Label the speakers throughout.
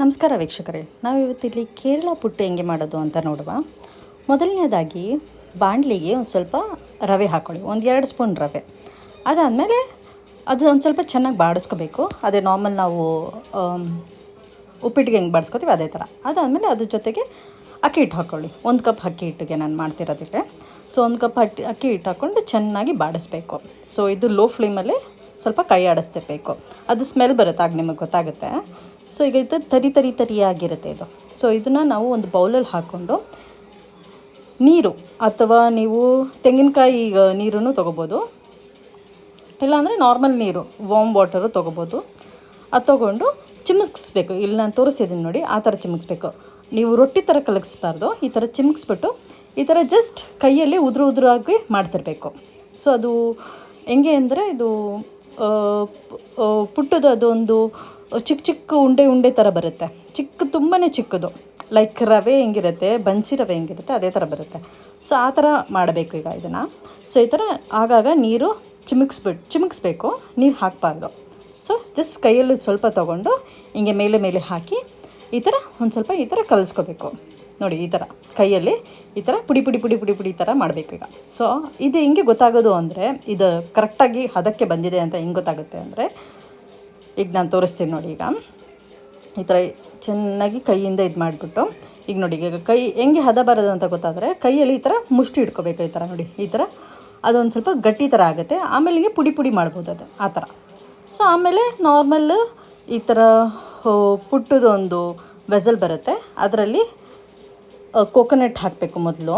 Speaker 1: ನಮಸ್ಕಾರ ವೀಕ್ಷಕರೇ. ನಾವು ಇವತ್ತಿಲ್ಲಿ ಕೇರಳ ಪುಟ್ಟು ಹೆಂಗೆ ಮಾಡೋದು ಅಂತ ನೋಡುವ. ಮೊದಲನೇದಾಗಿ ಬಾಣಲಿಗೆ ಒಂದು ಸ್ವಲ್ಪ ರವೆ ಹಾಕ್ಕೊಳ್ಳಿ ಒಂದು ಎರಡು ಸ್ಪೂನ್ ರವೆ. ಅದಾದಮೇಲೆ ಅದು ಒಂದು ಸ್ವಲ್ಪ ಚೆನ್ನಾಗಿ ಬಾಡಿಸ್ಕೋಬೇಕು. ಅದೇ ನಾರ್ಮಲ್ ನಾವು ಉಪ್ಪಿಟ್ಟಿಗೆ ಹೆಂಗೆ ಬಾಡಿಸ್ಕೋತೀವಿ ಅದೇ ಥರ ಅದಾದಮೇಲೆ ಅದ್ರ ಜೊತೆಗೆ ಅಕ್ಕಿ ಹಿಟ್ಟು ಹಾಕ್ಕೊಳ್ಳಿ ಒಂದು ಕಪ್ ಅಕ್ಕಿ ಹಿಟ್ಟಿಗೆ ನಾನು ಮಾಡ್ತಿರೋದಿಕ್ಕೆ ಸೊ ಒಂದು ಕಪ್ ಅಕ್ಕಿ ಅಕ್ಕಿ ಹಿಟ್ಟು ಹಾಕ್ಕೊಂಡು ಚೆನ್ನಾಗಿ ಬಾಡಿಸ್ಬೇಕು. ಸೊ ಇದು ಲೋ ಫ್ಲೇಮಲ್ಲಿ ಸ್ವಲ್ಪ ಕೈ ಆಡಿಸ್ತಿರ್ಬೇಕು. ಅದು ಸ್ಮೆಲ್ ಬರುತ್ತೆ ಆಗ ನಿಮಗೆ ಗೊತ್ತಾಗುತ್ತೆ. ಸೊ ಈಗ ಇದು ತರಿ ತರಿ ತರಿಯಾಗಿರುತ್ತೆ ಇದು. ಸೊ ಇದನ್ನು ನಾವು ಒಂದು ಬೌಲಲ್ಲಿ ಹಾಕ್ಕೊಂಡು ನೀರು ಅಥವಾ ನೀವು ತೆಂಗಿನಕಾಯಿ ನೀರನ್ನು ತೊಗೋಬೋದು. ಇಲ್ಲಾಂದರೆ ನಾರ್ಮಲ್ ನೀರು ವಾಮ್ ವಾಟರು ತೊಗೋಬೋದು. ಅದು ತೊಗೊಂಡು ಚಿಮುಕ್ಸ್ಬೇಕು. ಇಲ್ಲಿ ನಾನು ತೋರಿಸಿದ್ದೀನಿ ನೋಡಿ, ಆ ಥರ ಚಿಮುಕ್ಸ್ಬೇಕು. ನೀವು ರೊಟ್ಟಿ ಥರ ಕಲಗಿಸ್ಬಾರ್ದು, ಈ ಥರ ಚಿಮುಕ್ಸ್ಬಿಟ್ಟು ಈ ಥರ ಜಸ್ಟ್ ಕೈಯಲ್ಲಿ ಉದುರು ಉದುರಾಗಿ ಮಾಡ್ತಿರ್ಬೇಕು. ಸೊ ಅದು ಹೆಂಗೆ ಅಂದರೆ ಇದು ಪುಟ್ಟದು ಅದೊಂದು ಚಿಕ್ಕ ಚಿಕ್ಕ ಉಂಡೆ ಉಂಡೆ ಥರ ಬರುತ್ತೆ. ಚಿಕ್ಕ ತುಂಬಾ ಚಿಕ್ಕದು. ಲೈಕ್ ರವೆ ಹೆಂಗಿರುತ್ತೆ, ಬನ್ಸಿ ರವೆ ಹೆಂಗಿರುತ್ತೆ, ಅದೇ ಥರ ಬರುತ್ತೆ. ಸೊ ಆ ಥರ ಮಾಡಬೇಕು ಈಗ ಇದನ್ನು. ಸೊ ಈ ಥರ ಆಗಾಗ ನೀರು ಚಿಮುಕ್ಸ್ಬಿಟ್ಟು ಚಿಮುಕ್ಸ್ಬೇಕು. ನೀರು ಹಾಕಬಾರ್ದು. ಸೊ ಜಸ್ಟ್ ಕೈಯಲ್ಲಿ ಸ್ವಲ್ಪ ತೊಗೊಂಡು ಹಿಂಗೆ ಮೇಲೆ ಮೇಲೆ ಹಾಕಿ ಈ ಥರ ಒಂದು ಸ್ವಲ್ಪ ಈ ಥರ ಕಲಿಸ್ಕೋಬೇಕು. ನೋಡಿ, ಈ ಥರ ಕೈಯಲ್ಲಿ ಈ ಥರ ಪುಡಿ ಪುಡಿ ಪುಡಿ ಪುಡಿ ಪುಡಿ ಥರ ಮಾಡಬೇಕು ಈಗ. ಸೊ ಇದು ಹೆಂಗೆ ಗೊತ್ತಾಗೋದು ಅಂದರೆ, ಇದು ಕರೆಕ್ಟಾಗಿ ಹದಕ್ಕೆ ಬಂದಿದೆ ಅಂತ ಹಿಂಗೆ ಗೊತ್ತಾಗುತ್ತೆ ಅಂದರೆ ಈಗ ನಾನು ತೋರಿಸ್ತೀನಿ ನೋಡಿ ಈಗ. ಈ ಥರ ಚೆನ್ನಾಗಿ ಕೈಯಿಂದ ಇದು ಮಾಡಿಬಿಟ್ಟು, ಈಗ ನೋಡಿ ಈಗ ಕೈ ಹೆಂಗೆ ಹದ ಬರೋದು ಅಂತ ಗೊತ್ತಾದರೆ ಕೈಯಲ್ಲಿ ಈ ಥರ ಮುಷ್ಟಿ ಇಟ್ಕೋಬೇಕು ಈ ಥರ ನೋಡಿ, ಈ ಥರ ಅದೊಂದು ಸ್ವಲ್ಪ ಗಟ್ಟಿ ಥರ ಆಗುತ್ತೆ. ಆಮೇಲೆ ಹಿಂಗೆ ಪುಡಿ ಪುಡಿ ಮಾಡ್ಬೋದು ಅದು, ಆ ಥರ ಸೊ ಆಮೇಲೆ ನಾರ್ಮಲ್ ಈ ಥರ ಪುಟ್ಟದೊಂದು ವೆಸಲ್ ಬರುತ್ತೆ. ಅದರಲ್ಲಿ ಕೋಕೋನಟ್ ಹಾಕಬೇಕು ಮೊದಲು.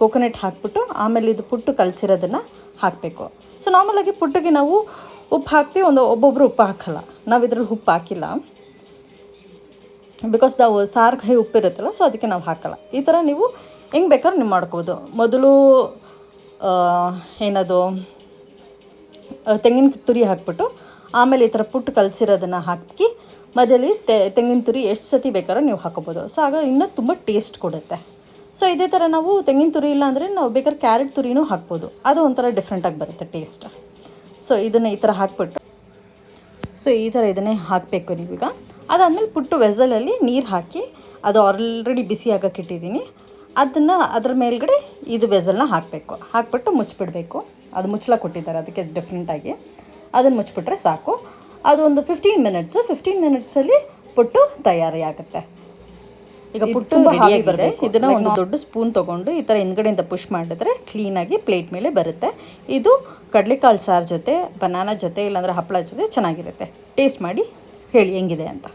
Speaker 1: ಕೋಕೋನಟ್ ಹಾಕ್ಬಿಟ್ಟು ಆಮೇಲೆ ಇದು ಪುಟ್ಟು ಕಲಸಿರೋದನ್ನು ಹಾಕಬೇಕು. ಸೊ ನಾರ್ಮಲಾಗಿ ಪುಟ್ಟಿಗೆ ನಾವು ಉಪ್ಪು ಹಾಕ್ತೀವಿ ಒಂದು ಒಬ್ಬೊಬ್ಬರು ಉಪ್ಪು ಹಾಕಲ್ಲ ನಾವು ಇದ್ರಲ್ಲಿ ಉಪ್ಪು ಹಾಕಿಲ್ಲ ಬಿಕಾಸ್ ನಾವು ಸಾರು ಕೈ ಉಪ್ಪಿರುತ್ತಲ್ಲ ಸೊ ಅದಕ್ಕೆ ನಾವು ಹಾಕಲ್ಲ. ಈ ಥರ ನೀವು ಹೆಂಗೆ ಬೇಕಾದ್ರೆ ನೀವು ಮಾಡ್ಕೋಬೋದು. ಮೊದಲು ಏನದು ತೆಂಗಿನ ತುರಿ ಹಾಕ್ಬಿಟ್ಟು, ಆಮೇಲೆ ಈ ಥರ ಪುಟ್ಟು ಕಲಸಿರೋದನ್ನು ಹಾಕಿ, ಮಧ್ಯದಲ್ಲಿ ತೆಂಗಿನ ತುರಿ ಎಷ್ಟು ಸತಿ ಬೇಕಾದ್ರೂ ನೀವು ಹಾಕೋಬೋದು. ಸೊ ಆಗ ಇನ್ನೂ ತುಂಬ ಟೇಸ್ಟ್ ಕೊಡುತ್ತೆ. ಸೊ ಇದೇ ಥರ ನಾವು ತೆಂಗಿನ ತುರಿ ಇಲ್ಲ ಅಂದರೆ ನಾವು ಬೇಕಾದ್ರೆ ಕ್ಯಾರೆಟ್ ತುರಿನೂ ಹಾಕ್ಬೋದು. ಅದು ಒಂಥರ ಡಿಫ್ರೆಂಟಾಗಿ ಬರುತ್ತೆ ಟೇಸ್ಟ್. ಸೊ ಇದನ್ನು ಈ ಥರ ಹಾಕ್ಬಿಟ್ಟು. ಸೊ ಈ ಥರ ಇದನ್ನೇ ಹಾಕಬೇಕು ನೀವೀಗ. ಅದಾದಮೇಲೆ ಪುಟ್ಟು ವೆಸಲಲ್ಲಿ ನೀರು ಹಾಕಿ ಅದು ಆಲ್ರೆಡಿ ಬಿಸಿ ಆಗಕ್ಕೆ ಇಟ್ಟಿದ್ದೀನಿ. ಅದನ್ನು ಅದ್ರ ಮೇಲ್ಗಡೆ ಇದು ವೆಸಲ್ನ ಹಾಕಬೇಕು. ಹಾಕ್ಬಿಟ್ಟು ಮುಚ್ಚಿಬಿಡಬೇಕು. ಅದು ಮುಚ್ಚಲ ಕೊಟ್ಟಿದ್ದಾರೆ, ಅದಕ್ಕೆ ಡಿಫ್ರೆಂಟಾಗಿ ಅದನ್ನು ಮುಚ್ಚಿಬಿಟ್ರೆ ಸಾಕು. ಅದು ಒಂದು ಫಿಫ್ಟೀನ್ ಮಿನಿಟ್ಸು ಫಿಫ್ಟೀನ್ ಮಿನಿಟ್ಸಲ್ಲಿ ಪುಟ್ಟು ತಯಾರಿ ಆಗುತ್ತೆ ಈಗ ಪುಟ್ಟು ರೆಡಿ ಆಗಿದೆ. ಇದನ್ನು ಒಂದು ದೊಡ್ಡ ಸ್ಪೂನ್ ತಗೊಂಡು ಈ ತರ ಹಿಂದ್ಗಡೆಯಿಂದ ಪುಷ್ ಮಾಡಿದ್ರೆ ಕ್ಲೀನಾಗಿ ಪ್ಲೇಟ್ ಮೇಲೆ ಬರುತ್ತೆ. ಇದು ಕಡಲೆಕಾಳು ಸಾರು ಜೊತೆ ಬನಾನಾ ಜೊತೆ ಇಲ್ಲಾಂದ್ರೆ ಹಪ್ಪಳ ಜೊತೆ ಚೆನ್ನಾಗಿರುತ್ತೆ. ಟೇಸ್ಟ್ ಮಾಡಿ ಹೇಳಿ ಹೆಂಗಿದೆ ಅಂತ.